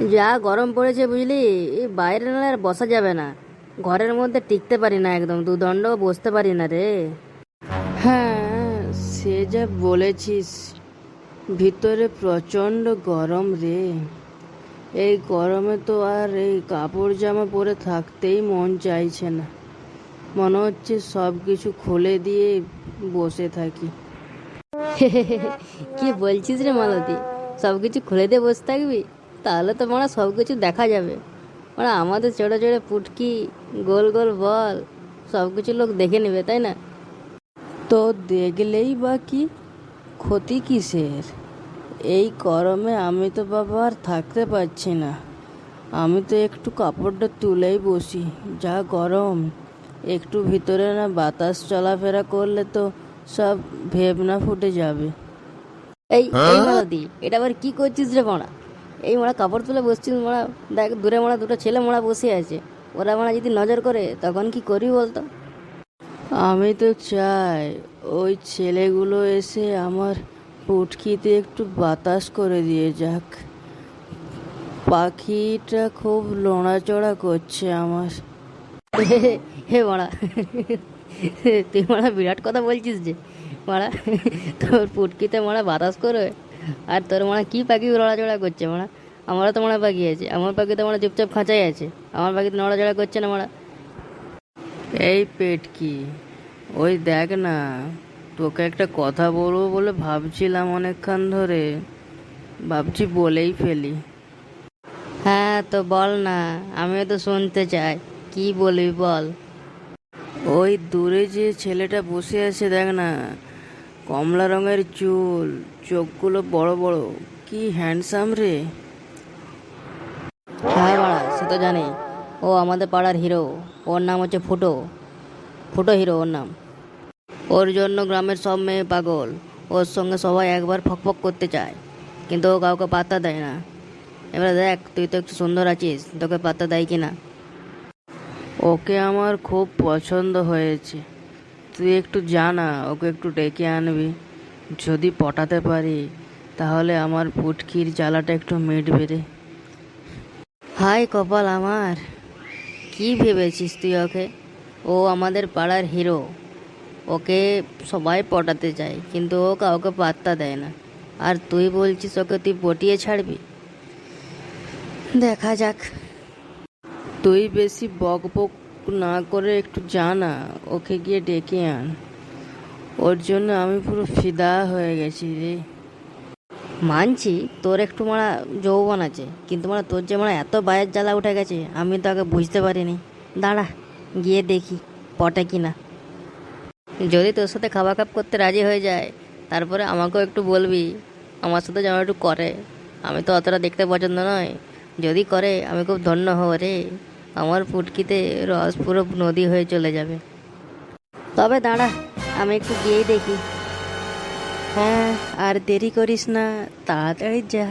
যা গরম পড়েছে বুঝলি এই বাইরে না আর বসা যাবে না। ঘরের মধ্যে টিকতে পারি না একদম দুদণ্ড বসতে পারি না রে। হ্যাঁ সে যা বলেছিস ভিতরে প্রচণ্ড গরম রে। এই গরমে তো আর এই কাপড় জামা পরে থাকতেই মন চাইছে না। মনে হচ্ছে সব কিছু খুলে দিয়ে বসে থাকি। কি বলছিস রে মালতী? সব কিছু খুলে দিয়ে বসে থাকবি? তাহলে তো মানে সব কিছু দেখা যাবে। মানে আমাদের ছোটো ছোটো পুটকি গোল গোল বল সব কিছু লোক দেখে নেবে তাই না? তো দেখলেই বা কি ক্ষতি কিসের? এই গরমে আমি তো বাবা আর থাকতে পারছি না। আমি তো একটু কাপড়টা তুলেই বসি যা গরম। একটু ভিতরে না বাতাস চলাফেরা করলে তো সব ভেবনা ফুটে যাবে। এই এই মালাদি এটা আবার কি করছিস রে মারা এই মারা কাপড় তুলে বসছিস মারা দেখ দূরে মারা দুটো ছেলে মারা বসে আছে। ওরা মারা যদি নজর করে তখন কি করি বলতো? আমি তো চাই ওই ছেলেগুলো এসে আমার পুটকিতে একটু বাতাস করে দিয়ে যাক। পাখিটা খুব লড়াচড়া করছে আমার। হে মারা তুই মারা বিরাট কথা বলছিস যে। মারা তোর পুটকিতে মারা বাতাস করে? আর তোর মারা কি পাখি লড়াচড়া করছে মারা আমারও তো মারা পাখি আছে। আমার পাখি তো মারা চুপচাপ খাঁচাই আছে। আমার পাখি তো নড়াচড়া করছে না মারা এই পেটকি ওই দেখ না তোকে একটা কথা বলব বলে ভাবছিলাম অনেকক্ষণ ধরে। ভাবছি বলেই ফেলি। হ্যাঁ তো বল না আমিও তো শুনতে চাই। কি বলবি বল? ওই দূরে যে ছেলেটা বসে আছে দেখ না কমলা রঙের চুল, চোখগুলো বড় বড়। কি হ্যান্ডসাম রে। হ্যাঁ বাড়া, সে তো জানি। ও আমাদের পাড়ার হিরো ওর নাম হচ্ছে ফুটো। ফুটো হিরো ওর নাম। ওর জন্য গ্রামের সব মেয়ে পাগল। ওর সঙ্গে সবাই একবার ফকফক করতে চায়। কিন্তু ও কাউকে পাত্তা দেয় না। এবারে দেখ, তুই তো একটু সুন্দর আছিস। তোকে পাত্তা দেয় কি না ওকে আমার খুব পছন্দ হয়েছে। তুই একটু জানা ওকে একটু ডেকে আনবি। যদি পটাতে পারি তাহলে আমার পুটকির জ্বালাটা একটু মিটবে রে। হাই কপাল আমার কি ভেবেছিস তুই ওকে? ও আমাদের পাড়ার হিরো। ওকে সবাই পটাতে চায় কিন্তু ও কাউকে পাত্তা দেয় না। আর তুই বলছিস ওকে তুই পটিয়ে ছাড়বি? দেখা যাক। তুই বেশি বক বক না করে একটু জানা ওকে গিয়ে ডেকে আন। ওর জন্য আমি পুরো ফিদা হয়ে গেছি রে। মানছি, তোর একটু মারা যৌবন আছে, কিন্তু মানে তোর যে মানে এত বায়ের জ্বালা উঠে গেছে, আমি তো আগে বুঝতে পারিনি। দাঁড়া, গিয়ে দেখি, পটে কি না যদি তোর সাথে খাওয়া খাপ করতে রাজি হয়ে যায়, তারপরে আমাকেও একটু বলবি, আমার সাথে যেন একটু করে। আমি তো অতটা দেখতে পছন্দ নয়। যদি করে, আমি খুব ধন্য হব রে। আমার ফুটকিতে রস পুরো নদী হয়ে চলে যাবে। তবে দাঁড়া আমি একটু গিয়েই দেখি। হ্যাঁ আর দেরি করিস না তাড়াতাড়ি যা।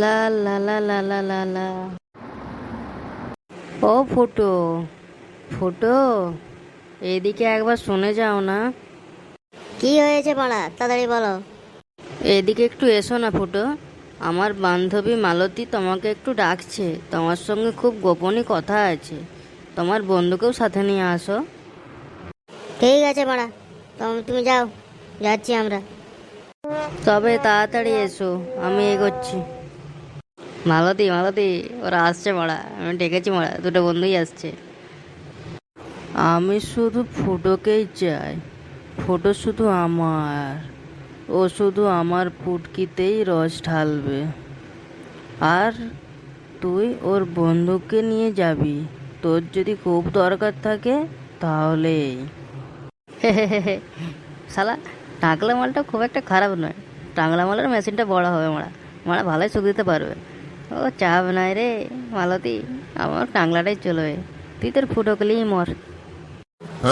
লা লা লা লা লা লা লা। ও ফুটো ফুটো এদিকে একবার শুনে যাও না। কি হয়েছে পাড়া তাড়াতাড়ি বলো। এদিকে একটু এসো না ফুটো। আমার বান্ধবী মালতী তোমাকে একটু ডাকছে। তোমার সঙ্গে খুব গোপনই কথা আছে। তোমার বন্ধুকেও সাথে নিয়ে আসো। ঠিক আছে তম- তুমি যাও। যাচ্ছি আমরা। তবে তাড়াতাড়ি এসো। আমি এগোচ্ছি। মালতী মালতী ওরা আসছে মারা আমি ডেকেছি মারা দুটো বন্ধুই আসছে। আমি শুধু ফুটোকেই চাই। ফুটো শুধু আমার। ও শুধু আমার পুটকিতেই রস ঢালবে। আর তুই ওর বন্ধুকে নিয়ে যাবি। তোর যদি খুব দরকার থাকে তাহলে শালা টাকলা মালটা খুব একটা খারাপ নয়। টাংলা মালের মেশিনটা বড় হবে মারা। মারা ভালোই সুখ দিতে পারবে। ও চাপ নাই রে মালতী। আমার টাংলাটাই চলবে। তুই তোর ফুটোকলেই মর।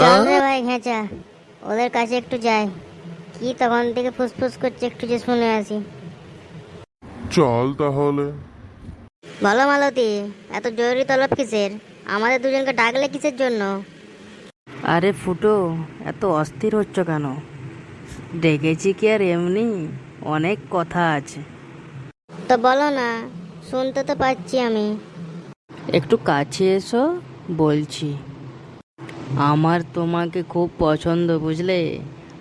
চল রে ভাই ঘেঁচা। ওদের কাছে একটু যাই। কি তখন থেকে ফুসফুস করছে একটু যে শুনে আসি। চল তাহলে। বলো মালতী এত জরুরি তলব কিসের? আমাদের দুজনকে ডাকলে কিসের জন্য? আরে ফুটো এত অস্থির হচ্ছ কেন? ডেকেছি কি আর এমনি? অনেক কথা আছে। তো বলো না শুনতে তো পাচ্ছি আমি। একটু কাছে এসো বলছি। আমার তোমাকে খুব পছন্দ বুঝলে?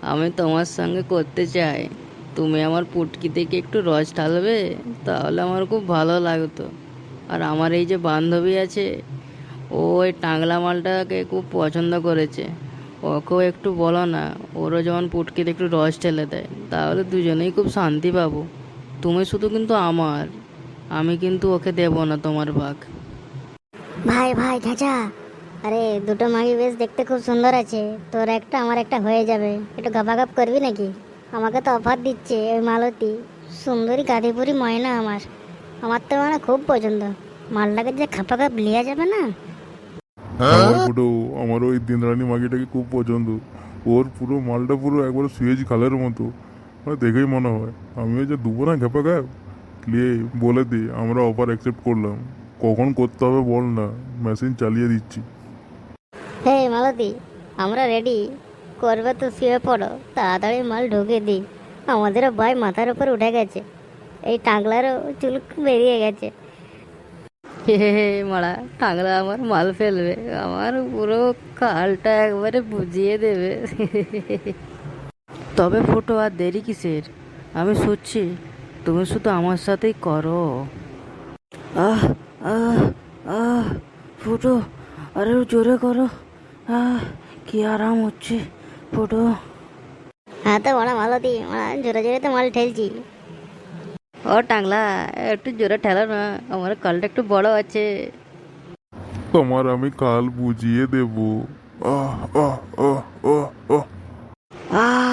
আমি তোমার সঙ্গে করতে চাই। তুমি আমার পুটকি থেকে একটু রস ঢালবে, তাহলে আমার খুব ভালো লাগতো। আর আমার এই যে বান্ধবী আছে, ও ওই টাংলা মালটাকে খুব পছন্দ করেছে। ওকেও একটু বলো না, ওরও যেমন পুটকিতে একটু রস ঢেলে দেয়, তাহলে দুজনেই খুব শান্তি পাবো। তুমি শুধু কিন্তু আমার, আমি কিন্তু ওকে দেবো না তোমার ভাগ। ভাই ভাই ঘেঁচা আরে, দুটো মাগি বেশ দেখতে খুব সুন্দর আছে। তোর একটা, আমার একটা হয়ে যাবে। একটু গাপাগাপ করবি নাকি? আমাকে তো অফার দিচ্ছে ওই মালতী। সুন্দরী গাদিপুরি ময়না আমার। আমার তো মানে খুব পছন্দ। মালটাকে যে খাপাগাপ লিয়া যাবে না? আমার ফুটো আমার ওই দিনরানি মাগিটাকে খুব পছন্দ। ওর পুরো মালটা পুরো একবারে সুয়েজ খালের মতো। মানে দেখেই মনে হয়। আমিও যে দুবো না ঘেপা ঘ্যাপ নিয়ে বলে দি, আমরা অফার অ্যাকসেপ্ট করলাম। কখন করতে হবে বল না। মেশিন চালিয়ে দিচ্ছি। হে মালতী, আমরা রেডি করবে তো শুয়ে পড়ো, তাড়াতাড়ি মাল ঢুকে দিই। আমাদেরও ভাই মাথার উপর উঠে গেছে। এই টাংলারও চুল বেরিয়ে গেছে। হে মারা, টাংলা আমার মাল ফেলবে। আমার পুরো কালটা একবারে বুঝিয়ে দেবে। তবে ফুটো, আর দেরি কিসের? আমি শুচ্ছি, তুমি শুধু আমার সাথেই করো। আহ আহ আহ, ফুটো, আরে জোরে করো। আহ কি আরাম হচ্ছে ফটো। হ্যাঁ তো বড় মালতী জোরে জোরে তো মাল ঠেলছি। ও টাংলা একটু জোরে ঠেলো না আমার কালটা একটু বড় আছে। তোমার আমি কাল বুঝিয়ে দেবো। আহ আহ আহ আহ। আহ